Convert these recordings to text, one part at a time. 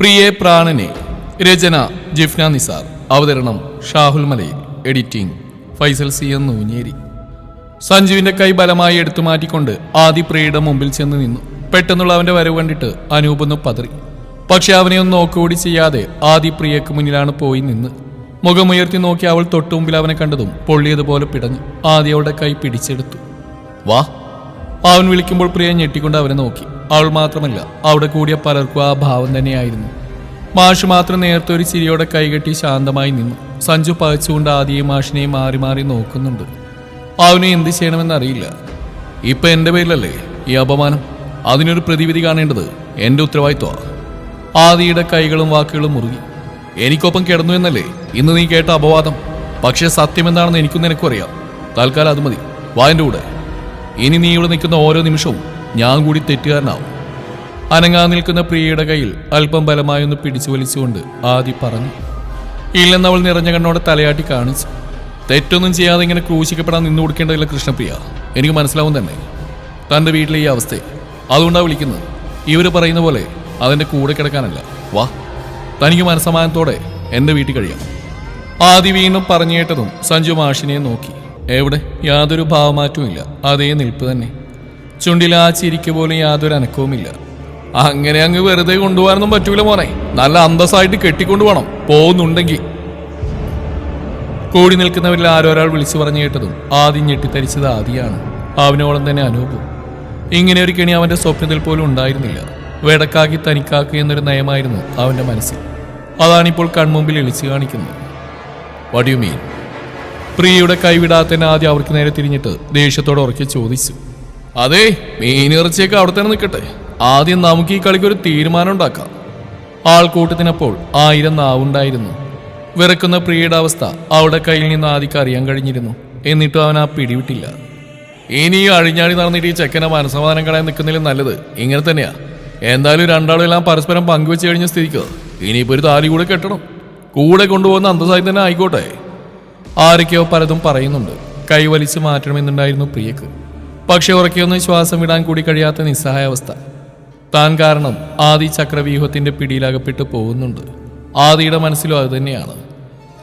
പ്രിയെ പ്രാണനെ രചന ജിഫ്ന നിസാർ. അവതരണം Shahul Malayil. Editing Faisal C N Noonjeri. സഞ്ജുവിന്റെ കൈ ബലമായി എടുത്തു മാറ്റിക്കൊണ്ട് ആദി പ്രിയയുടെ മുമ്പിൽ ചെന്ന് നിന്നു. പെട്ടെന്നുള്ള അവന്റെ വരവ് കണ്ടിട്ട് അനൂപ് ഒന്ന് പതറി. പക്ഷെ അവനെ ഒന്ന് നോക്കുകൂടി ചെയ്യാതെ ആദി പ്രിയക്ക് മുന്നിലാണ് പോയി നിന്ന്. മുഖമുയർത്തി നോക്കി അവൾ തൊട്ടുമുമ്പിൽ അവനെ കണ്ടതും പൊള്ളിയതുപോലെ പിടഞ്ഞു. ആദി അവളുടെ കൈ പിടിച്ചെടുത്തു. വാ. അവൻ വിളിക്കുമ്പോൾ പ്രിയ ഞെട്ടിക്കൊണ്ട് അവനെ നോക്കി. അവൾ മാത്രമല്ല അവിടെ കൂടിയ പലർക്കും ആ ഭാവം തന്നെയായിരുന്നു. മാഷ് മാത്രം നേരത്തെ ഒരു ചിരിയോടെ കൈകെട്ടി ശാന്തമായി നിന്നു. സഞ്ജു പകച്ചുകൊണ്ട് ആദ്യം മാഷിനെയും മാറി മാറി നോക്കുന്നുണ്ട്. അവനെ എന്ത് ചെയ്യണമെന്നറിയില്ല. ഇപ്പൊ എന്റെ പേരിലല്ലേ ഈ അപമാനം? അതിനൊരു പ്രതിവിധി കാണേണ്ടത് എന്റെ ഉത്തരവാദിത്വമാണ് ആദിയുടെ കൈകളും വാക്കുകളും മുറുകി. എനിക്കൊപ്പം കിടന്നു എന്നല്ലേ ഇന്ന് നീ കേട്ട അപവാദം? പക്ഷേ സത്യം എന്താണെന്ന് എനിക്കും നിനക്കും അറിയാം. തൽക്കാലം അത് മതി. വായന്റെ കൂടെ. ഇനി നീ ഇവിടെ നിൽക്കുന്ന ഓരോ നിമിഷവും ഞാൻ കൂടി തെറ്റുകാരനാവും. അനങ്ങാൻ നിൽക്കുന്ന പ്രിയയുടെ കയ്യിൽ അല്പം ബലമായി ഒന്ന് പിടിച്ചു വലിച്ചുകൊണ്ട് ആദി പറഞ്ഞു ഇല്ലെന്ന് അവൾ നിറഞ്ഞ കണ്ണോടെ തലയാട്ടി കാണിച്ചു. തെറ്റൊന്നും ചെയ്യാതെ ഇങ്ങനെ ക്രൂശിക്കപ്പെടാൻ നിന്നു കൊടുക്കേണ്ടതില്ല കൃഷ്ണപ്രിയ. എനിക്ക് മനസ്സിലാവും തന്നെ. തന്റെ വീട്ടിലെ ഈ അവസ്ഥ. അതുകൊണ്ടാണ് വിളിക്കുന്നത്. ഇവർ പറയുന്ന പോലെ അതിന്റെ കൂടെ കിടക്കാനല്ല. വാ. തനിക്ക് മനസ്സമാനത്തോടെ എന്റെ വീട്ടിൽ കഴിയാം ആദി വീണ്ടും പറഞ്ഞു കേട്ടതും സഞ്ജു മാഷിനെ നോക്കി. എവിടെ? യാതൊരു ഭാവമാറ്റവും ഇല്ല അതേ നിൽപ്പ് തന്നെ. ചുണ്ടിൽ ആ ചിരിക്ക് പോലും യാതൊരു അനക്കവുമില്ല. അങ്ങനെ അങ്ങ് വെറുതെ കൊണ്ടുപോകാനൊന്നും പറ്റൂല മോനെ. നല്ല അന്തസ്സായിട്ട് കെട്ടിക്കൊണ്ടു പോകണം പോകുന്നുണ്ടെങ്കിൽ. കൂടി നിൽക്കുന്നവരിൽ ആരൊരാൾ വിളിച്ചു പറഞ്ഞു കേട്ടതും ആദ്യം ഞെട്ടിത്തരിച്ചത് ആദിയാണ്. അവനോളം തന്നെ അനൂപും. ഇങ്ങനെ ഒരു കെണി അവന്റെ സ്വപ്നത്തിൽ പോലും ഉണ്ടായിരുന്നില്ല. വെടക്കാക്കി തനിക്കാക്കി എന്നൊരു നയമായിരുന്നു അവന്റെ മനസ്സിൽ. അതാണിപ്പോൾ കൺമുമ്പിൽ എളിച്ചു കാണിക്കുന്നത്. വാട്ട് യു മീൻ പ്രിയയുടെ കൈവിടാത്തന്നെ ആദ്യം അവർക്ക് നേരെ തിരിഞ്ഞിട്ട് ദേഷ്യത്തോടെ ഉറക്കി ചോദിച്ചു. അതെ മീനിറച്ചിയൊക്കെ അവിടെ തന്നെ നിൽക്കട്ടെ. ആദ്യം നമുക്ക് ഈ കളിക്ക് ഒരു തീരുമാനം ഉണ്ടാക്കാം. ആൾക്കൂട്ടത്തിനപ്പോൾ ആയിരം നാവുണ്ടായിരുന്നു. വിറക്കുന്ന പ്രിയയുടെ അവസ്ഥ അവളുടെ കയ്യിൽ നിന്ന് ആദിക്ക് അറിയാൻ കഴിഞ്ഞിരുന്നു. എന്നിട്ടും അവൻ ആ പിടിവിട്ടില്ല. ഇനി ഈ അഴിഞ്ഞാടി നടന്നിട്ട് ഈ ചെക്കനെ മനസമാധാനം കളയാൻ നിൽക്കുന്നതിലും നല്ലത് ഇങ്ങനെ തന്നെയാ. എന്തായാലും രണ്ടാളും എല്ലാം പരസ്പരം പങ്കുവെച്ച് കഴിഞ്ഞ സ്ഥിതിക്ക് ഇനിയിപ്പോ ഒരു താലി കൂടെ കെട്ടണം. കൂടെ കൊണ്ടുപോകുന്ന അന്തസ്സായി തന്നെ ആയിക്കോട്ടെ. ആരൊക്കെയോ പലതും പറയുന്നുണ്ട്. കൈവലിച്ച് മാറ്റണമെന്നുണ്ടായിരുന്നു പ്രിയക്ക്. പക്ഷെ ഉറക്കിയൊന്ന് ശ്വാസം വിടാൻ കൂടി കഴിയാത്ത നിസ്സഹായാവസ്ഥ താൻ കാരണം ആദി ചക്രവ്യൂഹത്തിന്റെ പിടിയിലകപ്പെട്ട് പോകുന്നുണ്ട്. ആദിയുടെ മനസ്സിലും അത് തന്നെയാണ്.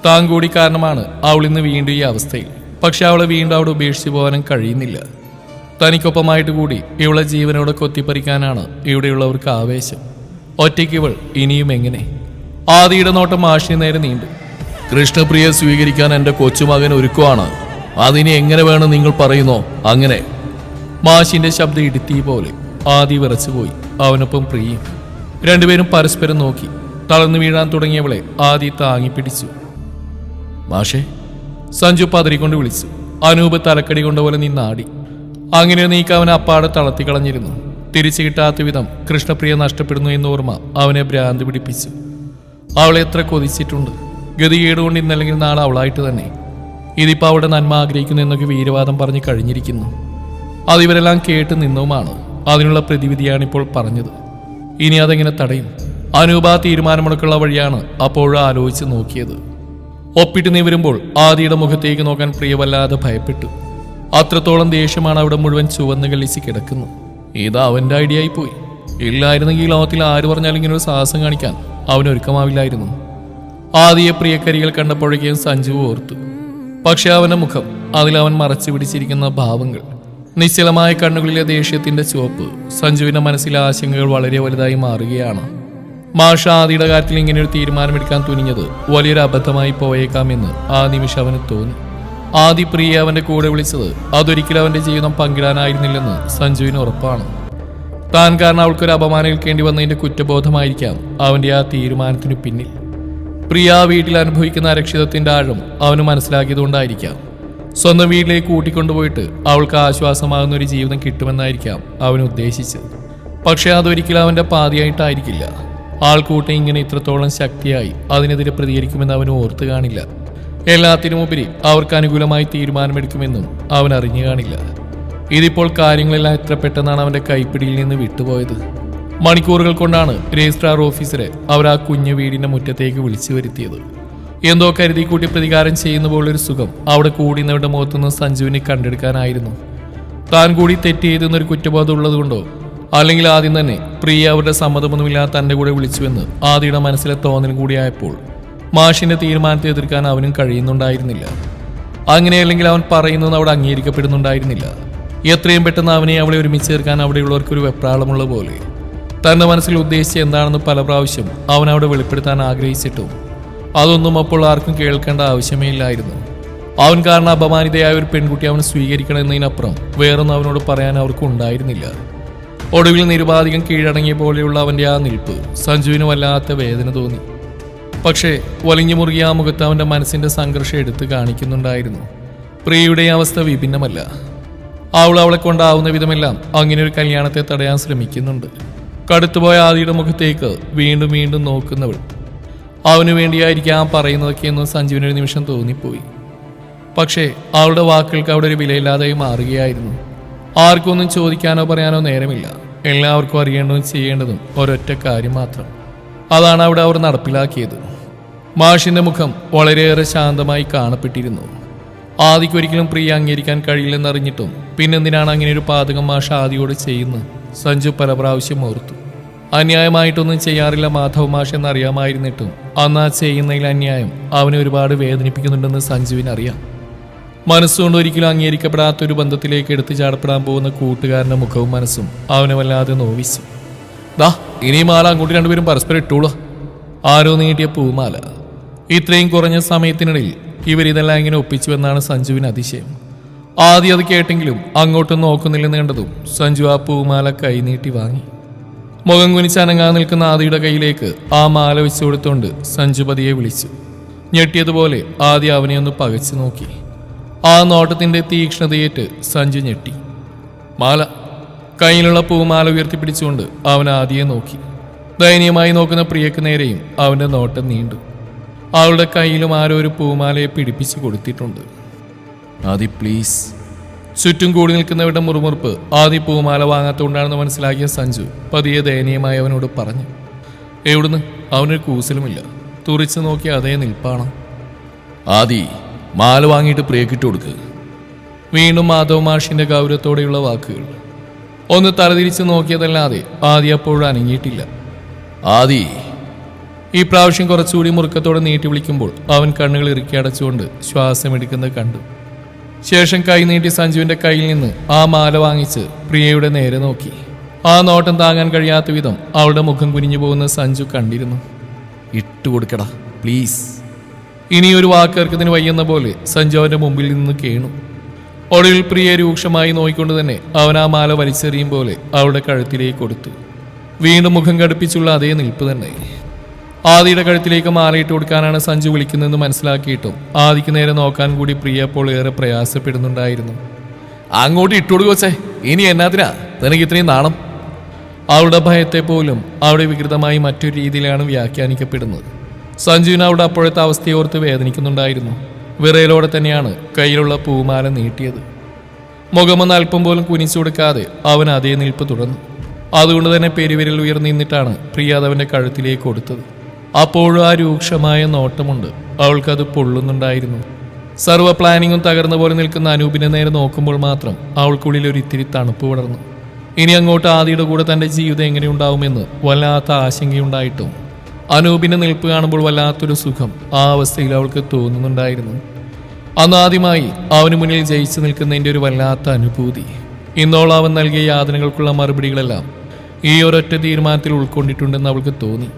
താൻ കൂടി കാരണമാണ് അവൾ ഇന്ന് വീണ്ടും ഈ അവസ്ഥയിൽ. പക്ഷെ അവളെ വീണ്ടും അവിടെ ഉപേക്ഷിച്ചു പോകാനും കഴിയുന്നില്ല. തനിക്കൊപ്പമായിട്ട് കൂടി ഇവളെ ജീവനോടെ കൊത്തിപ്പറിക്കാനാണ് ഇവിടെയുള്ളവർക്ക് ആവേശം. ഒറ്റയ്ക്ക് ഇവൾ ഇനിയും എങ്ങനെ? ആദിയുടെ നോട്ടം മാഷി നേരെ നീണ്ടു. കൃഷ്ണപ്രിയ സ്വീകരിക്കാൻ എന്റെ കൊച്ചുമകൻ ഒരുക്കുവാണ്. അതിനെ എങ്ങനെ വേണം നിങ്ങൾ പറയുന്നോ? അങ്ങനെ. മാഷിന്റെ ശബ്ദം ഇടുത്തി പോലെ ആദി വിറച്ചുപോയി അവനൊപ്പം പ്രിയും രണ്ടുപേരും പരസ്പരം നോക്കി തളർന്നു വീഴാൻ തുടങ്ങിയവളെ ആദി താങ്ങി പിടിച്ചു മാഷേ. സഞ്ജു പതറിക്കൊണ്ട് വിളിച്ചു അനൂപ് തലക്കടി കൊണ്ടുപോലെ നിന്നാടി. അങ്ങനെ നീക്ക അവനെ അപ്പാടെ തളർത്തി കളഞ്ഞിരുന്നു. തിരിച്ചു കിട്ടാത്ത വിധം കൃഷ്ണപ്രിയ നഷ്ടപ്പെടുന്നു എന്ന ഓർമ്മ അവനെ ഭ്രാന്തി പിടിപ്പിച്ചു. അവളെ എത്ര കൊതിച്ചിട്ടുണ്ട്. ഗതികേട് കൊണ്ട് ഇന്നല്ലെങ്കിൽ നാളെ അവളായിട്ട് തന്നെ. ഇതിപ്പോ അവളുടെ നന്മ ആഗ്രഹിക്കുന്നു എന്നൊക്കെ വീരവാദം പറഞ്ഞു കഴിഞ്ഞിരിക്കുന്നു. അതിവരെല്ലാം കേട്ട് നിന്നുമാണ് അതിനുള്ള പ്രതിവിധിയാണ് ഇപ്പോൾ പറഞ്ഞത്. ഇനി അതെങ്ങനെ തടയും? അനൂപ തീരുമാനമെടുക്കുള്ള വഴിയാണ് അപ്പോഴും ആലോചിച്ച് നോക്കിയത്. ഒപ്പിട്ട് നീ വരുമ്പോൾ ആദിയുടെ മുഖത്തേക്ക് നോക്കാൻ പ്രിയവല്ലാതെ ഭയപ്പെട്ടു. അത്രത്തോളം ദേഷ്യമാണ് അവിടെ മുഴുവൻ ചുവന്ന് കളിച്ച് കിടക്കുന്നു ഇത് അവന്റെ ഐഡിയ ആയി പോയി. ഇല്ലായിരുന്നെങ്കിൽ ലോകത്തിൽ ആര് പറഞ്ഞാലും ഇങ്ങനെ ഒരു സാഹസം കാണിക്കാൻ അവന് ഒരുക്കമാവില്ലായിരുന്നു. ആദിയെ പ്രിയക്കരികൾ കണ്ടപ്പോഴേക്കും സഞ്ജു ഓർത്തു. പക്ഷെ അവന്റെ മുഖം അതിൽ അവൻ മറച്ചു പിടിച്ചിരിക്കുന്ന ഭാവങ്ങൾ. നിശ്ചലമായ കണ്ണുകളിലെ ദേഷ്യത്തിന്റെ ചുവപ്പ് സഞ്ജുവിന്റെ മനസ്സിലെ ആശങ്കകൾ വളരെ വലുതായി മാറുകയാണ്. മാഷ ആദിയുടെ കാര്യത്തിൽ ഇങ്ങനെ ഒരു തീരുമാനമെടുക്കാൻ തുനിഞ്ഞത് വലിയൊരു അബദ്ധമായി പോയേക്കാമെന്ന് ആ നിമിഷം അവന് തോന്നി. ആദി പ്രിയ അവന്റെ കൂടെ വിളിച്ചത് അതൊരിക്കലും അവന്റെ ജീവിതം പങ്കിടാനായിരുന്നില്ലെന്ന് സഞ്ജുവിന് ഉറപ്പാണ്. താൻ കാരണം അവൾക്കൊരു അപമാനം ഏൽക്കേണ്ടി വന്നതിന്റെ കുറ്റബോധമായിരിക്കാം അവന്റെ ആ തീരുമാനത്തിനു പിന്നിൽ. പ്രിയ വീട്ടിൽ അനുഭവിക്കുന്ന അരക്ഷിതത്തിന്റെ ആഴം അവന് മനസ്സിലാക്കിയതുകൊണ്ടായിരിക്കാം. സ്വന്തം വീട്ടിലേക്ക് കൂട്ടിക്കൊണ്ടുപോയിട്ട് അവൾക്ക് ആശ്വാസമാകുന്ന ഒരു ജീവിതം കിട്ടുമെന്നായിരിക്കാം അവൻ ഉദ്ദേശിച്ചത്. പക്ഷെ അതൊരിക്കലും അവന്റെ പാതിയായിട്ടായിരിക്കില്ല. ആൾക്കൂട്ടം ഇങ്ങനെ ഇത്രത്തോളം ശക്തിയായി അതിനെതിരെ പ്രതികരിക്കുമെന്ന് അവൻ ഓർത്തു കാണില്ല. എല്ലാത്തിനുമുപരി അവർക്ക് അനുകൂലമായി തീരുമാനമെടുക്കുമെന്നും അവൻ അറിഞ്ഞു കാണില്ല. ഇതിപ്പോൾ കാര്യങ്ങളെല്ലാം എത്ര പെട്ടെന്നാണ് അവന്റെ കൈപ്പിടിയിൽ നിന്ന് വിട്ടുപോയത്. മണിക്കൂറുകൾ കൊണ്ടാണ് രജിസ്ട്രാർ ഓഫീസറെ അവർ ആ കുഞ്ഞു വീടിന്റെ മുറ്റത്തേക്ക് വിളിച്ചു വരുത്തിയത്. എന്തോ കരുതി കൂട്ടി പ്രതികാരം ചെയ്യുന്ന പോലൊരു സുഖം അവിടെ കൂടുന്നവരുടെ മുഖത്തുനിന്ന് സഞ്ജുവിനെ കണ്ടെടുക്കാനായിരുന്നു. താൻ കൂടി തെറ്റ് ചെയ്തെന്നൊരു കുറ്റബോധം ഉള്ളതുകൊണ്ടോ? അല്ലെങ്കിൽ ആദ്യം തന്നെ പ്രിയ അവരുടെ സമ്മതമൊന്നുമില്ലാതെ തന്റെ കൂടെ വിളിച്ചുവെന്ന് ആദിയുടെ മനസ്സിലെ തോന്നൽ കൂടിയായപ്പോൾ മാഷിന്റെ തീരുമാനത്തെ എതിർക്കാൻ അവനും കഴിയുന്നുണ്ടായിരുന്നില്ല. അങ്ങനെയല്ലെങ്കിൽ അവൻ പറയുന്നത് അവിടെ അംഗീകരിക്കപ്പെടുന്നുണ്ടായിരുന്നില്ല. എത്രയും പെട്ടെന്ന് അവനെ അവളെ ഒരുമിച്ച് ചേർക്കാൻ അവിടെയുള്ളവർക്ക് ഒരു വെപ്രാളമുള്ള പോലെ. തന്റെ മനസ്സിൽ ഉദ്ദേശിച്ച എന്താണെന്ന് പല പ്രാവശ്യം അവൻ അവിടെ വെളിപ്പെടുത്താൻ ആഗ്രഹിച്ചിട്ടും അതൊന്നും അപ്പോൾ ആർക്കും കേൾക്കേണ്ട ആവശ്യമേ ഇല്ലായിരുന്നു അവൻ കാരണം അപമാനിതയായ ഒരു പെൺകുട്ടി അവൻ സ്വീകരിക്കണമെന്നതിനപ്പുറം വേറൊന്നും അവനോട് പറയാൻ അവർക്ക് ഉണ്ടായിരുന്നില്ല. ഒടുവിൽ നിരുപാധികം കീഴടങ്ങിയ പോലെയുള്ള അവന്റെ ആ നിൽപ്പ് സഞ്ജുവിന് വല്ലാത്ത വേദന തോന്നി. പക്ഷേ വലിഞ്ഞു മുറുകിയ ആ മുഖത്ത് അവന്റെ മനസ്സിന്റെ സംഘർഷം എടുത്തു കാണിക്കുന്നുണ്ടായിരുന്നു. പ്രിയയുടെ അവസ്ഥ വിഭിന്നമല്ല. അവൾ അവളെ കൊണ്ടാവുന്ന വിധമെല്ലാം അങ്ങനെ ഒരു കല്യാണത്തെ തടയാൻ ശ്രമിക്കുന്നുണ്ട്. കടുത്തുപോയ ആദിയുടെ മുഖത്തേക്ക് വീണ്ടും വീണ്ടും നോക്കുന്നവൾ അവനു വേണ്ടിയായിരിക്കാം പറയുന്നതൊക്കെയെന്ന് ഒരു നിമിഷം തോന്നിപ്പോയി. പക്ഷേ അവളുടെ വാക്കുകൾക്ക് അവിടെ ഒരു വിലയില്ലാതായി മാറുകയായിരുന്നു. ആർക്കൊന്നും ചോദിക്കാനോ പറയാനോ നേരമില്ല. എല്ലാവർക്കും അറിയേണ്ടതും ചെയ്യേണ്ടതും ഒരൊറ്റ കാര്യം മാത്രം. അതാണ് അവിടെ അവർ നടപ്പിലാക്കിയത്. മാഷിന്റെ മുഖം വളരെയേറെ ശാന്തമായി കാണപ്പെട്ടിരുന്നു. ആദിക്കൊരിക്കലും പ്രിയ അംഗീകരിക്കാൻ കഴിയില്ലെന്നറിഞ്ഞിട്ടും പിന്നെന്തിനാണ് അങ്ങനെ ഒരു പാതകം മാഷ ആദിയോട് ചെയ്യുന്നത്? സഞ്ജു പല പ്രാവശ്യം ഓർത്തു. അന്യായമായിട്ടൊന്നും ചെയ്യാറില്ല മാധവ് മാഷ് എന്നറിയാമായിരുന്നിട്ടും അന്ന് ആ ചെയ്യുന്നതിൽ അന്യായം. അവനെ ഒരുപാട് വേദനിപ്പിക്കുന്നുണ്ടെന്ന് സഞ്ജുവിന് അറിയാം. മനസ്സുകൊണ്ട് ഒരിക്കലും അംഗീകരിക്കപ്പെടാത്ത ഒരു ബന്ധത്തിലേക്ക് എടുത്തു ചാടപ്പെടാൻ പോകുന്ന കൂട്ടുകാരന്റെ മുഖവും മനസ്സും അവനെ വല്ലാതെ നോവിച്ചു. ദാ ഇനി മാല അങ്ങോട്ട് രണ്ടുപേരും പരസ്പരം ഇട്ടോളൂ. ആരോ നീട്ടിയ പൂമാല. ഇത്രയും കുറഞ്ഞ സമയത്തിനിടയിൽ ഇവരിതെല്ലാം ഇങ്ങനെ ഒപ്പിച്ചുവെന്നാണ് സഞ്ജുവിന് അതിശയം. ആദ്യം അത് കേട്ടെങ്കിലും അങ്ങോട്ടും നോക്കുന്നില്ലെന്ന് കണ്ടതും സഞ്ജു ആ പൂമാല കൈനീട്ടി വാങ്ങി. മുഖം കുനിച്ചനങ്ങാൻ നിൽക്കുന്ന ആദിയുടെ കയ്യിലേക്ക് ആ മാല വെച്ചു കൊടുത്തുകൊണ്ട് സഞ്ജുപതിയെ വിളിച്ചു. ഞെട്ടിയതുപോലെ ആദ്യ അവനെ ഒന്ന് പകച്ചു നോക്കി. ആ നോട്ടത്തിന്റെ തീക്ഷ്ണതയേറ്റ് സഞ്ജു ഞെട്ടി. മാല കയ്യിലുള്ള പൂമാല ഉയർത്തിപ്പിടിച്ചുകൊണ്ട് അവൻ ആദിയെ നോക്കി. ദയനീയമായി നോക്കുന്ന പ്രിയക്ക് നേരെയും അവന്റെ നോട്ടം നീണ്ടു. അവളുടെ കയ്യിലും ആരോ ഒരു പൂമാലയെ പിടിപ്പിച്ചു കൊടുത്തിട്ടുണ്ട്. ആദി പ്ലീസ് ചുറ്റും കൂടി നിൽക്കുന്നവരുടെ മുറുമുറുപ്പ് ആദ്യ പൂമാല വാങ്ങാത്തതുകൊണ്ടാണെന്ന് മനസ്സിലാക്കിയ സഞ്ജു പതിയെ ദയനീയമായി അവനോട് പറഞ്ഞു. എവിടുന്ന്? അവനൊരു കൂസലുമില്ല. തുറിച്ചു നോക്കി അതേ നിൽപ്പാണ്. ആദി മാല വാങ്ങിയിട്ട് പ്രിയക്കിട്ട് കൊടുക്ക്. വീണ്ടും മാധവ് മാഷിന്റെ ഗൗരവത്തോടെയുള്ള വാക്കുകൾ. ഒന്ന് തലതിരിച്ച് നോക്കിയതല്ലാതെ ആദി അപ്പോഴും അനങ്ങിയിട്ടില്ല. ആദി. ഈ പ്രാവശ്യം കുറച്ചുകൂടി മുറുക്കത്തോടെ നീട്ടി വിളിക്കുമ്പോൾ അവൻ കണ്ണുകൾ ഇറുക്കി അടച്ചുകൊണ്ട് ശ്വാസമെടുക്കുന്നത് കണ്ടു. ശേഷം കൈ നീട്ടി സഞ്ജുവിന്റെ കയ്യിൽ നിന്ന് ആ മാല വാങ്ങിച്ച് പ്രിയയുടെ നേരെ നോക്കി. ആ നോട്ടം താങ്ങാൻ കഴിയാത്ത വിധം അവളുടെ മുഖം കുനിഞ്ഞു പോകുന്ന സഞ്ജു കണ്ടിരുന്നു. ഇട്ടുകൊടുക്കടാ പ്ലീസ്. ഇനി ഒരു വാക്കേർക്കത്തിന് വയ്യെന്ന പോലെ സഞ്ജു അവന്റെ മുമ്പിൽ നിന്ന് കേണു. ഒടുവിൽ പ്രിയ രൂക്ഷമായി നോക്കിക്കൊണ്ട് തന്നെ അവൻ ആ മാല വലിച്ചെറിയും പോലെ അവളുടെ കഴുത്തിലേക്ക് കൊടുത്തു. വീണ്ടും മുഖം കടുപ്പിച്ചുള്ള അതേ നിൽപ്പ് തന്നെ. ആദിയുടെ കഴുത്തിലേക്ക് മാറിയിട്ട് കൊടുക്കാനാണ് സഞ്ജു വിളിക്കുന്നതെന്ന് മനസ്സിലാക്കിയിട്ടും ആദിക്ക് നേരെ നോക്കാൻ കൂടി പ്രിയ അപ്പോൾ ഏറെ പ്രയാസപ്പെടുന്നുണ്ടായിരുന്നു. അങ്ങോട്ട് ഇട്ടുകൊടുക്കോച്ചേ ഇനി എന്നാതിനാ? നിനക്ക് ഇത്രയും നാണം? അവളുടെ ഭയത്തെ പോലും അവിടെ വികൃതമായി മറ്റൊരു രീതിയിലാണ് വ്യാഖ്യാനിക്കപ്പെടുന്നത്. സഞ്ജുവിന് അവിടെ അപ്പോഴത്തെ അവസ്ഥയോർത്ത് വേദനിക്കുന്നുണ്ടായിരുന്നു. വിറയലോടെ തന്നെയാണ് കയ്യിലുള്ള പൂമാല നീട്ടിയത്. മുഖമൊന്ന് അല്പം പോലും കുനിച്ചു കൊടുക്കാതെ അവൻ അതേ നിൽപ്പ് തുടർന്നു. അതുകൊണ്ട് തന്നെ പെരുവിരൽ ഉയർന്നു നിന്നിട്ടാണ് പ്രിയ അതവന്റെ കഴുത്തിലേക്ക് കൊടുത്തത്. അപ്പോഴും ആ രൂക്ഷമായ നോട്ടമുണ്ട്. അവൾക്കത് പൊള്ളുന്നുണ്ടായിരുന്നു. സർവ പ്ലാനിങ്ങും തകർന്ന പോലെ നിൽക്കുന്ന അനൂപിനെ നേരെ നോക്കുമ്പോൾ മാത്രം അവൾക്കുള്ളിൽ ഒരു ഇത്തിരി തണുപ്പ് വളർന്നു ഇനി അങ്ങോട്ട് ആദിയുടെ കൂടെ തന്റെ ജീവിതം എങ്ങനെയുണ്ടാവുമെന്ന് വല്ലാത്ത ആശങ്കയുണ്ടായിട്ടും. അനൂപിനെ നിൽപ്പ് കാണുമ്പോൾ വല്ലാത്തൊരു സുഖം ആ അവസ്ഥയിൽ അവൾക്ക് തോന്നുന്നുണ്ടായിരുന്നു. അന്ന് ആദ്യമായി അവന് മുന്നിൽ ജയിച്ചു നിൽക്കുന്നതിന്റെ ഒരു വല്ലാത്ത അനുഭൂതി. ഇന്നോളം അവൻ നൽകിയ യാതനകൾക്കുള്ള മറുപടികളെല്ലാം ഈ ഒരൊറ്റ തീരുമാനത്തിൽ ഉൾക്കൊണ്ടിട്ടുണ്ടെന്ന് അവൾക്ക് തോന്നി.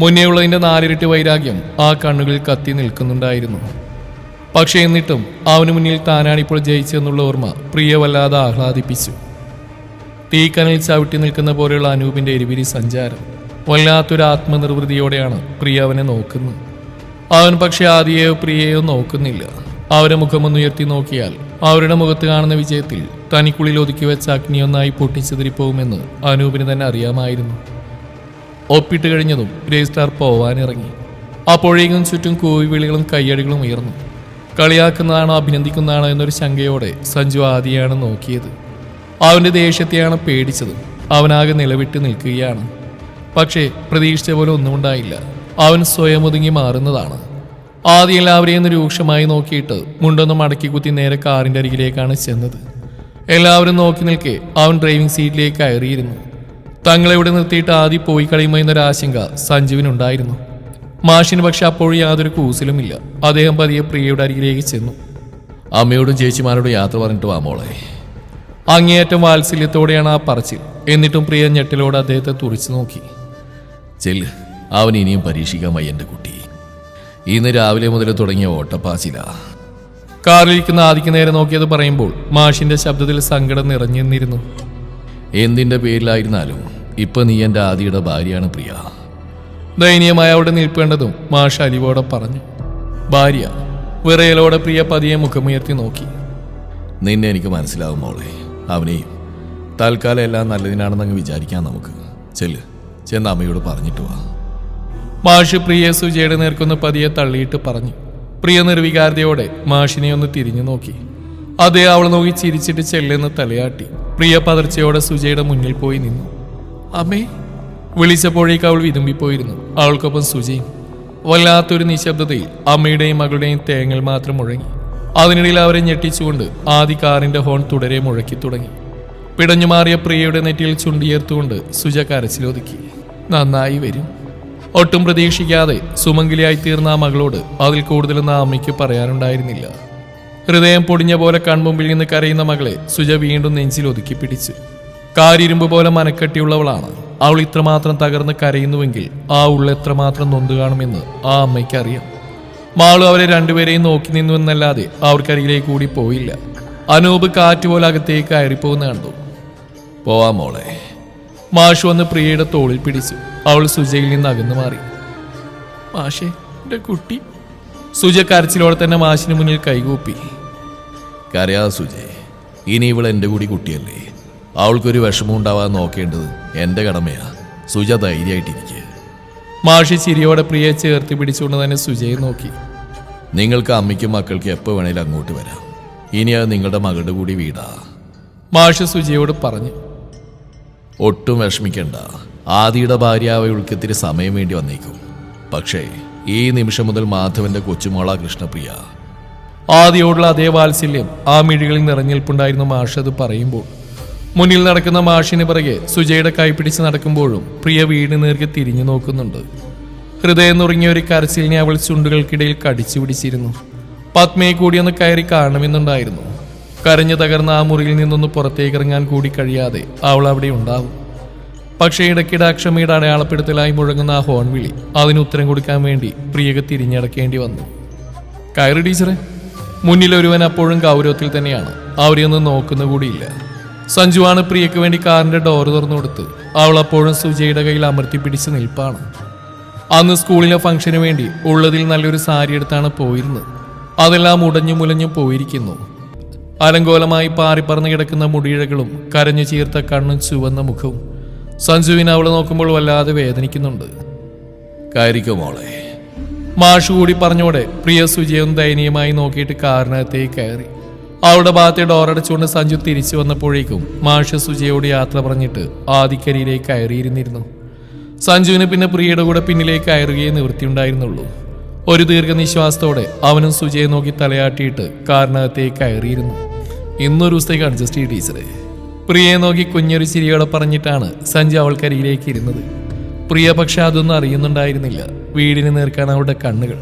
മുന്നേയുള്ളതിന്റെ നാലിരട്ടി വൈരാഗ്യം ആ കണ്ണുകളിൽ കത്തി നിൽക്കുന്നുണ്ടായിരുന്നു. പക്ഷേ എന്നിട്ടും അവന് മുന്നിൽ താനാണിപ്പോൾ ജയിച്ചെന്നുള്ള ഓർമ്മ പ്രിയ വല്ലാതെ ആഹ്ലാദിപ്പിച്ചു. തീക്കനൽ ചവിട്ടി നിൽക്കുന്ന പോലെയുള്ള അനൂപിന്റെ എരിവിരി സഞ്ചാരം വല്ലാത്തൊരു ആത്മനിർവൃതിയോടെയാണ് പ്രിയ അവനെ നോക്കുന്നത്. അവൻ പക്ഷെ ആദിയെയോ പ്രിയയോ നോക്കുന്നില്ല. അവരെ മുഖമൊന്നുയർത്തി നോക്കിയാൽ അവരുടെ മുഖത്ത് കാണുന്ന വിജയത്തിൽ തനിക്കുള്ളിൽ ഒതുക്കി വെച്ച അഗ്നിയൊന്നായി പൊട്ടിച്ചെതിരിപ്പോകുമെന്ന് അനൂപിന് തന്നെ അറിയാമായിരുന്നു. ഒപ്പിട്ട് കഴിഞ്ഞതും ഗ്രേ രജിസ്ട്രാർ പോവാനിറങ്ങി. അപ്പോഴേക്കും ചുറ്റും കൂവിവിളികളും കയ്യടികളും ഉയർന്നു. കളിയാക്കുന്നതാണോ അഭിനന്ദിക്കുന്നതാണോ എന്നൊരു ശങ്കയോടെ സഞ്ജു ആദിയാണ് നോക്കിയത്. അവന്റെ ദേഷ്യത്തെയാണ് പേടിച്ചത്. അവനാകെ നിലവിട്ട് നിൽക്കുകയാണ്. പക്ഷേ പ്രതീക്ഷിച്ച പോലെ ഒന്നും ഉണ്ടായില്ല. അവൻ സ്വയം ഒതുങ്ങി മാറുന്നതാണ്. ആദ്യം എല്ലാവരെയും രൂക്ഷമായി നോക്കിയിട്ട് മുണ്ടൊന്ന് മടക്കി കുത്തി നേരെ കാറിന്റെ അരികിലേക്കാണ് ചെന്നത്. എല്ലാവരും നോക്കി നിൽക്കെ അവൻ ഡ്രൈവിംഗ് സീറ്റിലേക്ക് കയറിയിരുന്നു. തങ്ങളെ ഇവിടെ നിർത്തിയിട്ട് ആദ്യം പോയി കളയുമോ എന്നൊരു ആശങ്ക സഞ്ജീവിനുണ്ടായിരുന്നു. മാഷിന് പക്ഷെ അപ്പോഴും യാതൊരു കൂസലുമില്ല. അദ്ദേഹം പതിയെ പ്രിയയുടെ അരികിലേക്ക് ചെന്നു. അമ്മയോടും ചേച്ചിമാരോടും യാത്ര പറഞ്ഞിട്ട് വാ മോളെ. അങ്ങേയറ്റം വാത്സല്യത്തോടെയാണ് ആ പറച്ചിൽ. എന്നിട്ടും പ്രിയ ഞെട്ടിലോട് അദ്ദേഹത്തെ തുറിച്ചു നോക്കി. ചെല്ല് അവൻ ഇനിയും പരീക്ഷിക്കാൻ വയ്യ എന്റെ കുട്ടി. ഇന്ന് രാവിലെ മുതൽ തുടങ്ങിയ ഓട്ടപ്പാച്ചില. കാറിലിരിക്കുന്ന ആദിക്ക് നേരെ നോക്കിയത് പറയുമ്പോൾ മാഷിന്റെ ശബ്ദത്തിൽ സങ്കടം നിറഞ്ഞു നിന്നിരുന്നു എന്തിന്റെ പേരിലായിരുന്നാലും ഇപ്പൊ നീ എന്റെ ആദിയുടെ ഭാര്യയാണ് പ്രിയ. ദയനീയമായ അവിടെ നിൽപ്പേണ്ടതും മാഷ അലിവോടെ പറഞ്ഞു. ഭാര്യ വിറയലോടെ പ്രിയ പതിയെ മുഖമുയർത്തി നോക്കി. നിന്നെ എനിക്ക് മനസ്സിലാവും മോളെ. അവനെയും തൽക്കാലം എല്ലാം നല്ലതിനാണെന്നങ്ങ് വിചാരിക്കാം നമുക്ക്. ചെല്ല് ചെന്ന് അമ്മയോട് പറഞ്ഞിട്ട് വാ. മാഷ് പ്രിയ സുജയുടെ നേർക്കൊന്ന് പതിയെ തള്ളിയിട്ട് പറഞ്ഞു. പ്രിയ നിർവികാരതയോടെ മാഷിനെ ഒന്ന് തിരിഞ്ഞു നോക്കി. അതേ അവൾ നോക്കി ചിരിച്ചിട്ട് ചെല്ലെന്ന് തലയാട്ടി. പ്രിയ പതർച്ചയോടെ സുജയുടെ മുന്നിൽ പോയി നിന്നു. അമ്മേ വിളിച്ചപ്പോഴേക്ക് അവൾ വിതുമ്പിപ്പോയിരുന്നു. അവൾക്കൊപ്പം സുജയും വല്ലാത്തൊരു നിശബ്ദതയിൽ അമ്മയുടെയും മകളുടെയും തേങ്ങൽ മാത്രം മുഴങ്ങി. അതിനിടയിൽ അവരെ ഞെട്ടിച്ചുകൊണ്ട് ആദ്യ കാറിന്റെ ഹോൺ തുടരെ മുഴക്കി തുടങ്ങി. പിടഞ്ഞു മാറിയ പ്രിയയുടെ നെറ്റിയിൽ ചുണ്ടിയേർത്തുകൊണ്ട് സുജ കരച്ചിലൊതുക്കി. നന്നായി വരും. ഒട്ടും പ്രതീക്ഷിക്കാതെ സുമംഗലിയായി തീർന്ന ആ മകളോട് അതിൽ കൂടുതലൊന്നും ആ അമ്മയ്ക്ക് പറയാനുണ്ടായിരുന്നില്ല. ഹൃദയം പൊടിഞ്ഞ പോലെ കൺമുമ്പിൽ നിന്ന് കരയുന്ന മകളെ സുജ വീണ്ടും നെഞ്ചിൽ ഒതുക്കി പിടിച്ചു. കാരിരുമ്പ് പോലെ മനക്കെട്ടിയുള്ളവളാണ്. അവൾ ഇത്രമാത്രം തകർന്ന് കരയുന്നുവെങ്കിൽ ആ ഉള്ള എത്രമാത്രം നൊന്തു കാണുമെന്ന് ആ അമ്മയ്ക്ക് അറിയാം. മാളു അവരെ രണ്ടുപേരെയും നോക്കി നിന്നു എന്നല്ലാതെ അവർക്കരികിലേക്ക് കൂടി പോയില്ല. അനൂപ് കാറ്റ് പോലെ അകത്തേക്ക് കയറിപ്പോകുന്ന കണ്ടു. പോവാ മോളെ. മാഷ് വന്ന് പ്രിയയുടെ തോളിൽ പിടിച്ചു. അവൾ സുജയിൽ നിന്ന് അകന്നു മാറി. മാഷേ എന്റെ കുട്ടി. സുജ കരച്ചിലോടെ തന്നെ മാഷിന് മുന്നിൽ കൈകൂപ്പി. കരയാ സുജേ. ഇനി ഇവൾ എന്റെ കൂടി കുട്ടിയല്ലേ. അവൾക്കൊരു വിഷമം ഉണ്ടാവാൻ നോക്കേണ്ടത് എന്റെ കടമയാ. സുജ ധൈര്യമായിട്ടിരിക്കുക മാഷി ചിരിയോടെ പ്രിയെ ചേർത്ത് പിടിച്ചുകൊണ്ട് തന്നെ സുജയെ നോക്കി. നിങ്ങൾക്ക് അമ്മയ്ക്കും മക്കൾക്ക് എപ്പോൾ വേണേലും അങ്ങോട്ട് വരാം. ഇനി അത് നിങ്ങളുടെ മകളുടെ കൂടി വീടാ. മാഷി സുജയോട് പറഞ്ഞു. ഒട്ടും വിഷമിക്കണ്ട. ആദിയുടെ ഭാര്യ ഭാര്യാവ ഉൾക്കെത്തിരി സമയം വേണ്ടി വന്നേക്കും. പക്ഷേ ഈ നിമിഷം മുതൽ മാധവന്റെ കൊച്ചുമോള കൃഷ്ണപ്രിയ. ആദിയോടുള്ള അതേ വാത്സല്യം ആ മിഴികളിൽ നിറഞ്ഞിൽപ്പുണ്ടായിരുന്ന മാഷ് അത് പറയുമ്പോൾ. മുന്നിൽ നടക്കുന്ന മാഷിന് പിറകെ സുജയുടെ കൈപിടിച്ച് നടക്കുമ്പോഴും പ്രിയ വീട് നേർക്ക് തിരിഞ്ഞു നോക്കുന്നുണ്ട്. ഹൃദയം നുറങ്ങിയ ഒരു കരച്ചിലിനെ അവൾ ചുണ്ടുകൾക്കിടയിൽ കടിച്ചു പിടിച്ചിരുന്നു. പത്മയെ കൂടി ഒന്ന് കയറി കാണണമെന്നുണ്ടായിരുന്നു കരഞ്ഞു തകർന്ന ആ മുറിയിൽ നിന്നൊന്ന് പുറത്തേക്ക് ഇറങ്ങാൻ കൂടി കഴിയാതെ അവൾ അവിടെ ഉണ്ടാവും. പക്ഷേ ഇടയ്ക്കിടെ അക്ഷമയുടെ അടയാളപ്പെടുത്തലായി മുഴങ്ങുന്ന ആ ഹോൺ വിളി അതിന് ഉത്തരം കൊടുക്കാൻ വേണ്ടി പ്രിയക തിരിഞ്ഞടക്കേണ്ടി വന്നു. കയറി ടീച്ചറെ. മുന്നിൽ ഒരുവൻ അപ്പോഴും ഗൗരവത്തിൽ തന്നെയാണ്. അവരെയൊന്നും നോക്കുന്ന കൂടിയില്ല. സഞ്ജുവാണ് പ്രിയയ്ക്ക് വേണ്ടി കാറിന്റെ ഡോർ തുറന്നു കൊടുത്ത് അവൾ അപ്പോഴും സുജയുടെ കയ്യിൽ അമർത്തി പിടിച്ച് നിൽപ്പാണ്. അന്ന് സ്കൂളിലെ ഫംഗ്ഷന് വേണ്ടി ഉള്ളതിൽ നല്ലൊരു സാരി എടുത്താണ് പോയിരുന്നത്. അതെല്ലാം ഉടഞ്ഞു മുലഞ്ഞു പോയിരിക്കുന്നു. അലങ്കോലമായി പാറിപ്പറന്ന് കിടക്കുന്ന മുടിയിഴകളും കരഞ്ഞു ചീർത്ത കണ്ണും ചുവന്ന മുഖവും സഞ്ജുവിനെ അവളെ നോക്കുമ്പോൾ വല്ലാതെ വേദനിക്കുന്നുണ്ട്. മോളെ. മാഷ് കൂടി പറഞ്ഞോടെ പ്രിയ സുജയും ദയനീയമായി നോക്കിയിട്ട് കാറിനകത്തേക്ക് കയറി. അവളുടെ ഭാഗത്തെ ഡോറടച്ചുകൊണ്ട് സഞ്ജു തിരിച്ചു വന്നപ്പോഴേക്കും മാഷ് സുജയോട് യാത്ര പറഞ്ഞിട്ട് ആദിക്കരിയിലേക്ക് കയറിയിരുന്നിരുന്നു. സഞ്ജുവിന് പിന്നെ പ്രിയയുടെ കൂടെ പിന്നിലേക്ക് കയറുകയേ നിവൃത്തിയുണ്ടായിരുന്നുള്ളൂ. ഒരു ദീർഘനിശ്വാസത്തോടെ അവനും സുജയെ നോക്കി തലയാട്ടിയിട്ട് കാറിനകത്തേക്ക് കയറിയിരുന്നു. ഇന്നൊരു ദിവസത്തേക്ക് അഡ്ജസ്റ്റ് ചെയ്യും ടീച്ചറെ. പ്രിയയെ നോക്കി കുഞ്ഞൊരു ചിരിയോടെ പറഞ്ഞിട്ടാണ് സഞ്ജു അവൾക്കരിയിലേക്ക് ഇരുന്നത്. പ്രിയ പക്ഷെ അതൊന്നും അറിയുന്നുണ്ടായിരുന്നില്ല. വീടിന് നേർക്കാണ് അവളുടെ കണ്ണുകൾ.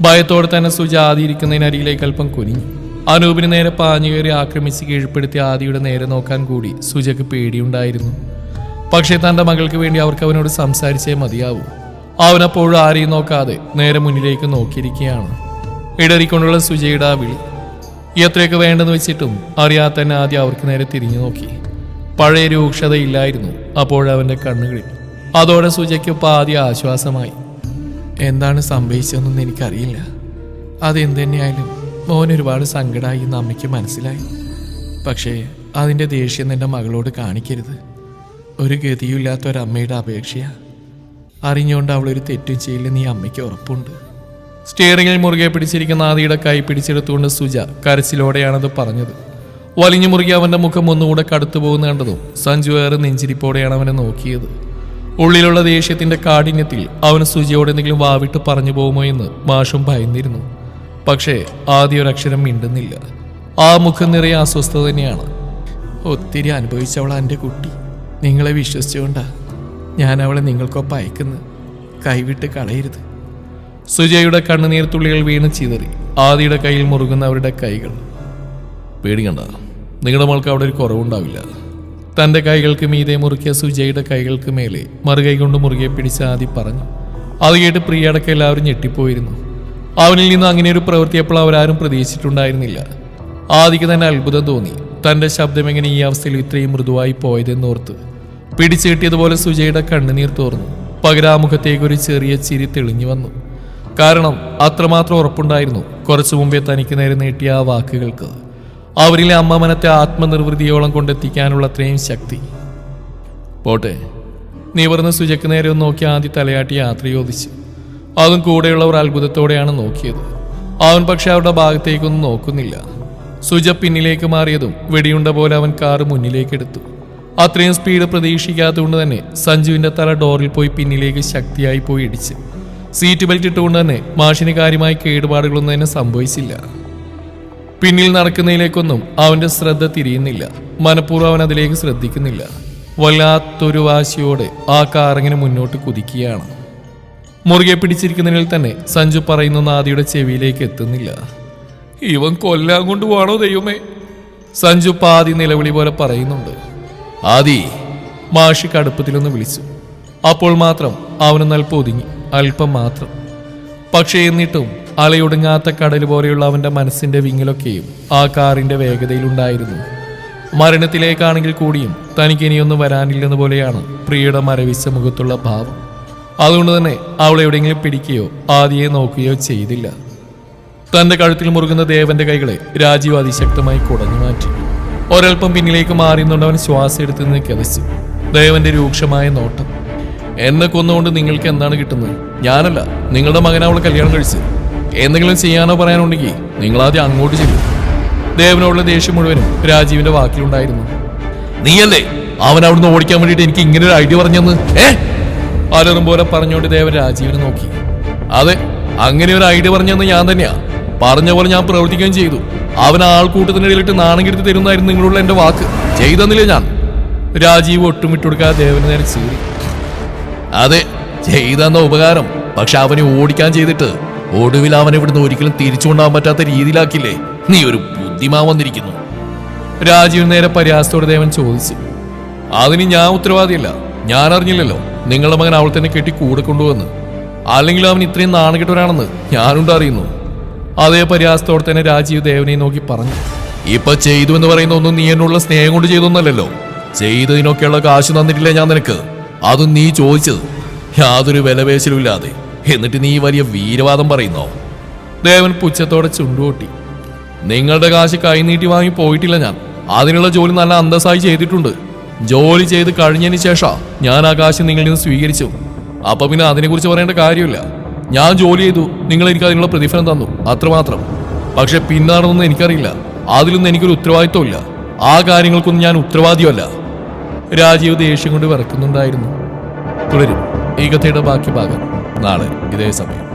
ഭയത്തോടെ തന്നെ സുജ ആദിയിരിക്കുന്നതിനരികിലേക്ക് അല്പം കുനിഞ്ഞു. അനൂപിന് നേരെ പാഞ്ഞു കയറി ആക്രമിച്ച് കീഴ്പ്പെടുത്തി ആദിയുടെ നേരെ നോക്കാൻ കൂടി സുജയ്ക്ക് പേടിയുണ്ടായിരുന്നു. പക്ഷേ തന്റെ മകൾക്ക് വേണ്ടി അവർക്ക് അവനോട് സംസാരിച്ചേ മതിയാവൂ. അവനപ്പോഴും ആരെയും നോക്കാതെ നേരെ മുന്നിലേക്ക് നോക്കിയിരിക്കുകയാണ്. ഇടറിക്കൊണ്ടുള്ള സുജയുടെ ആ വിളി എത്രയൊക്കെ വേണ്ടെന്ന് വെച്ചിട്ടും അറിയാതെ തന്നെ ആദ്യം അവർക്ക് നേരെ തിരിഞ്ഞു നോക്കി. പഴയ രൂക്ഷതയില്ലായിരുന്നു അപ്പോഴവന്റെ കണ്ണുകളിൽ. അതോടെ സുജയ്ക്ക് പാതി ആശ്വാസമായി. എന്താണ് സംഭവിച്ചതെന്നൊന്നും എനിക്കറിയില്ല. അതെന്ത് തന്നെയായാലും മോൻ ഒരുപാട് സങ്കടമായി എന്ന് അമ്മയ്ക്ക് മനസ്സിലായി. പക്ഷേ അതിന്റെ ദേഷ്യം എന്റെ മകളോട് കാണിക്കരുത്. ഒരു ഗതിയില്ലാത്ത ഒരമ്മയുടെ അപേക്ഷയാ. അറിഞ്ഞുകൊണ്ട് അവളൊരു തെറ്റും ചെയ്യില്ലെന്ന് ഈ അമ്മയ്ക്ക് ഉറപ്പുണ്ട്. സ്റ്റിയറിങ്ങിൽ മുറുകെ പിടിച്ചിരിക്കുന്ന ആദിയുടെ കൈ പിടിച്ചെടുത്തുകൊണ്ട് സുജ കരച്ചിലോടെയാണത് പറഞ്ഞത്. വലിഞ്ഞു മുറുകി അവന്റെ മുഖം ഒന്നുകൂടെ കടുത്തു പോകുന്ന കണ്ടതും സഞ്ജു ഏറെ നെഞ്ചിരിപ്പോടെയാണ് അവനെ നോക്കിയത്. ഉള്ളിലുള്ള ദേഷ്യത്തിന്റെ കാഠിന്യത്തിൽ അവൻ സുജിയോട് എന്തെങ്കിലും വാവിട്ട് പറഞ്ഞു പോകുമോ എന്ന് മാഷും ഭയന്നിരുന്നു. പക്ഷേ ആദ്യ ഒരക്ഷരം മിണ്ടുന്നില്ല. ആ മുഖം നിറയെ അസ്വസ്ഥത തന്നെയാണ്. ഒത്തിരി അനുഭവിച്ചവളാ എന്റെ കുട്ടി. നിങ്ങളെ വിശ്വസിച്ചുകൊണ്ടാ ഞാൻ അവളെ നിങ്ങൾക്കൊപ്പം അയക്കുന്നത്. കൈവിട്ട് കളയരുത്. സുജയുടെ കണ്ണുനീർ തുള്ളികൾ വീണ് ചിതറി. ആദിയുടെ കയ്യിൽ മുറുകുന്ന അവരുടെ കൈകൾ. പേടിക്കണ്ട. നിങ്ങളുടെ മോൾക്ക് അവിടെ ഒരു കുറവുണ്ടാവില്ല. തന്റെ കൈകൾക്ക് മീതെ മുറുക്കിയ സുജയുടെ കൈകൾക്ക് മേലെ മറുകൈ കൊണ്ട് മുറുകെ പിടിച്ച് ആദി പറഞ്ഞു അത് കേട്ട് പ്രിയടക്കം എല്ലാവരും ഞെട്ടിപ്പോയിരുന്നു. അവനിൽ നിന്ന് അങ്ങനെ ഒരു പ്രവൃത്തി അപ്പോൾ അവരാരും പ്രതീക്ഷിച്ചിട്ടുണ്ടായിരുന്നില്ല. ആദിക്ക് തന്നെ അത്ഭുതം തോന്നി. തന്റെ ശബ്ദം എങ്ങനെ ഈ അവസ്ഥയിൽ ഇത്രയും മൃദുവായി പോയതെന്നോർത്ത്. പിടിച്ചു കിട്ടിയതുപോലെ സുജയുടെ കണ്ണുനീർ തോർന്നു. പകരാമുഖത്തേക്ക് ഒരു ചെറിയ ചിരി തെളിഞ്ഞു വന്നു. കാരണം അത്രമാത്രം ഉറപ്പുണ്ടായിരുന്നു. കുറച്ചു മുമ്പേ തനിക്ക് നേരെ നീട്ടിയ ആ വാക്കുകൾക്ക്. അവരിലെ അമ്മമനത്തെ ആത്മനിർവൃതിയോളം കൊണ്ടെത്തിക്കാനുള്ള അത്രയും ശക്തി. പോട്ടെ നിവർന്ന് സുജക്ക് നേരെ ഒന്ന് നോക്കി ആദ്യ തലയാട്ടി യാത്ര ചോദിച്ചു അതും കൂടെയുള്ളവർ അത്ഭുതത്തോടെയാണ് നോക്കിയത്. അവൻ പക്ഷെ അവരുടെ ഭാഗത്തേക്കൊന്നും നോക്കുന്നില്ല. സുജ പിന്നിലേക്ക് മാറിയതും വെടിയുണ്ട പോലെ അവൻ കാറ് മുന്നിലേക്കെടുത്തു. അത്രയും സ്പീഡ് പ്രതീക്ഷിക്കാത്തതുകൊണ്ട് തന്നെ സഞ്ജുവിന്റെ തല ഡോറിൽ പോയി പിന്നിലേക്ക് ശക്തിയായി പോയി ഇടിച്ച്. സീറ്റ് ബെൽറ്റ് ഇട്ടുകൊണ്ട് തന്നെ മാഷിന് കാര്യമായി കേടുപാടുകളൊന്നും തന്നെ സംഭവിച്ചില്ല. പിന്നിൽ നടക്കുന്നതിലേക്കൊന്നും അവന്റെ ശ്രദ്ധ തിരിയുന്നില്ല. മനഃപൂർവം അവൻ അതിലേക്ക് ശ്രദ്ധിക്കുന്നില്ല. വല്ലാത്തൊരു വാശിയോടെ ആ കാറിങ്ങനെ മുന്നോട്ട് കുതിക്കുകയാണ്. മുറുകെ പിടിച്ചിരിക്കുന്നതിൽ തന്നെ സഞ്ജു പറയുന്ന നാദിയുടെ ചെവിയിലേക്ക് എത്തുന്നില്ല. ഇവൻ കൊല്ലാൻ കൊണ്ട് പോകണോ ദൈവമേ? സഞ്ജു പാതി നിലവിളി പോലെ പറയുന്നുണ്ട്. ആദി മാഷി കടുപ്പത്തിലൊന്ന് വിളിച്ചു. അപ്പോൾ മാത്രം അവന് നൽപ്പ് ഒതുങ്ങി അല്പം മാത്രം. പക്ഷേ എന്നിട്ടും അലയൊടുങ്ങാത്ത കടൽ പോലെയുള്ള അവന്റെ മനസ്സിന്റെ വിങ്ങലൊക്കെയും ആ കാറിന്റെ വേഗതയിലുണ്ടായിരുന്നു. മരണത്തിലേക്കാണെങ്കിൽ കൂടിയും തനിക്കിനിയൊന്നും വരാനില്ലെന്ന് പോലെയാണ് പ്രിയയുടെ മരവിച്ച മുഖത്തുള്ള ഭാവം. അതുകൊണ്ട് തന്നെ അവൾ എവിടെയെങ്കിലും പിടിക്കുകയോ ആദിയെ നോക്കുകയോ ചെയ്തില്ല. തന്റെ കഴുത്തിൽ മുറുകുന്ന ദേവന്റെ കൈകളെ രാജീവ് അതിശക്തമായി കുടഞ്ഞു മാറ്റി. ഒരൽപ്പം പിന്നിലേക്ക് മാറിയുന്നുണ്ട് അവൻ ശ്വാസം എടുത്തു നിന്ന് കിതച്ചു. ദേവന്റെ രൂക്ഷമായ നോട്ടം. എന്നെ കൊന്നുകൊണ്ട് നിങ്ങൾക്ക് എന്താണ് കിട്ടുന്നത്? ഞാനല്ല നിങ്ങളുടെ മകനെ അവൾ കല്യാണം കഴിച്ച് എന്തെങ്കിലും ചെയ്യാനോ പറയാനുണ്ടെങ്കിൽ നിങ്ങൾ ആദ്യം അങ്ങോട്ട് ചെല്ലും. ദേവനോടുള്ള ദേഷ്യം മുഴുവനും രാജീവിന്റെ വാക്കിലുണ്ടായിരുന്നു. നീയല്ലേ? അവൻ അവിടുന്ന് ഓടിക്കാൻ വേണ്ടിയിട്ട് എനിക്ക് ഇങ്ങനെ ഒരു ഐഡിയ പറഞ്ഞെന്ന്? ഏ? അലറും പോലെ പറഞ്ഞുകൊണ്ട് ദേവൻ രാജീവിനെ നോക്കി. അതെ അങ്ങനെ ഒരു ഐഡിയ പറഞ്ഞെന്ന് ഞാൻ തന്നെയാ. പറഞ്ഞ പോലെ ഞാൻ പ്രവർത്തിക്കുകയും ചെയ്തു. അവൻ ആൾക്കൂട്ടത്തിനിടയിലിട്ട് നാണം കെടുത്തി തരുന്നതായിരുന്നു നിങ്ങളുള്ള എന്റെ വാക്ക്. ചെയ്തെന്നില്ലേ ഞാൻ? രാജീവ് ഒട്ടും വിട്ടുകൊടുക്കാതെ ദേവന് നേരെ ചീറി അതെ ചെയ്തെന്ന ഉപകാരം. പക്ഷെ അവനെ ഓടിക്കാൻ ചെയ്തിട്ട് ഒടുവിൽ അവൻ ഇവിടുന്ന് ഒരിക്കലും തിരിച്ചു കൊണ്ടാൻ പറ്റാത്ത രീതിയിലാക്കില്ലേ നീ ഒരു ബുദ്ധിമാ വന്നിരിക്കുന്നു. രാജീവ് നേരെ പരിഹാസത്തോടെ ദേവൻ ചോദിച്ചു. അതിന് ഞാൻ ഉത്തരവാദിയല്ല. ഞാൻ അറിഞ്ഞില്ലല്ലോ നിങ്ങളുടെ മകൻ അവൾ തന്നെ കെട്ടി കൂടെ കൊണ്ടുവന്ന് അല്ലെങ്കിൽ അവൻ ഇത്രയും നാണുകെട്ടവരാണെന്ന് ഞാനുണ്ട് അറിയുന്നു. അതേ പരിഹാസത്തോടെ തന്നെ രാജീവ് ദേവനെ നോക്കി പറഞ്ഞു. ഇപ്പൊ ചെയ്തു എന്ന് പറയുന്ന ഒന്നും നീ എന്നുള്ള സ്നേഹം കൊണ്ട് ചെയ്തൊന്നല്ലല്ലോ. ചെയ്തതിനൊക്കെയുള്ള കാശ് തന്നിട്ടില്ല ഞാൻ നിനക്ക്? അതും നീ ചോദിച്ചത്. യാതൊരു വിലപേശലുമില്ലാതെ എന്നിട്ട് നീ വലിയ വീരവാദം പറയുന്നോ? ദേവൻ പുച്ഛത്തോടെ ചുണ്ടുകൊട്ടി. നിങ്ങളുടെ കാശ് കൈനീട്ടി വാങ്ങി പോയിട്ടില്ല ഞാൻ. അതിനുള്ള ജോലി നല്ല അന്തസ്സായി ചെയ്തിട്ടുണ്ട്. ജോലി ചെയ്ത് കഴിഞ്ഞതിന് ശേഷം ഞാൻ ആ കാശ് നിങ്ങളിൽ നിന്ന് സ്വീകരിച്ചു. അപ്പൊ പിന്നെ അതിനെക്കുറിച്ച് പറയേണ്ട കാര്യമില്ല. ഞാൻ ജോലി ചെയ്തു. നിങ്ങൾ എനിക്ക് അതിനുള്ള പ്രതിഫലം തന്നു. അത്രമാത്രം. പക്ഷെ പിന്നാണെന്നൊന്നും എനിക്കറിയില്ല. അതിലൊന്നും എനിക്കൊരു ഉത്തരവാദിത്വമില്ല. ആ കാര്യങ്ങൾക്കൊന്നും ഞാൻ ഉത്തരവാദിയല്ല രാജീവ് ദേഷ്യം കൊണ്ട് വിറക്കുന്നുണ്ടായിരുന്നു. തുടരും. ഈ കഥയുടെ ബാക്കി ഭാഗം. നാളെ ഇതേ സമയം.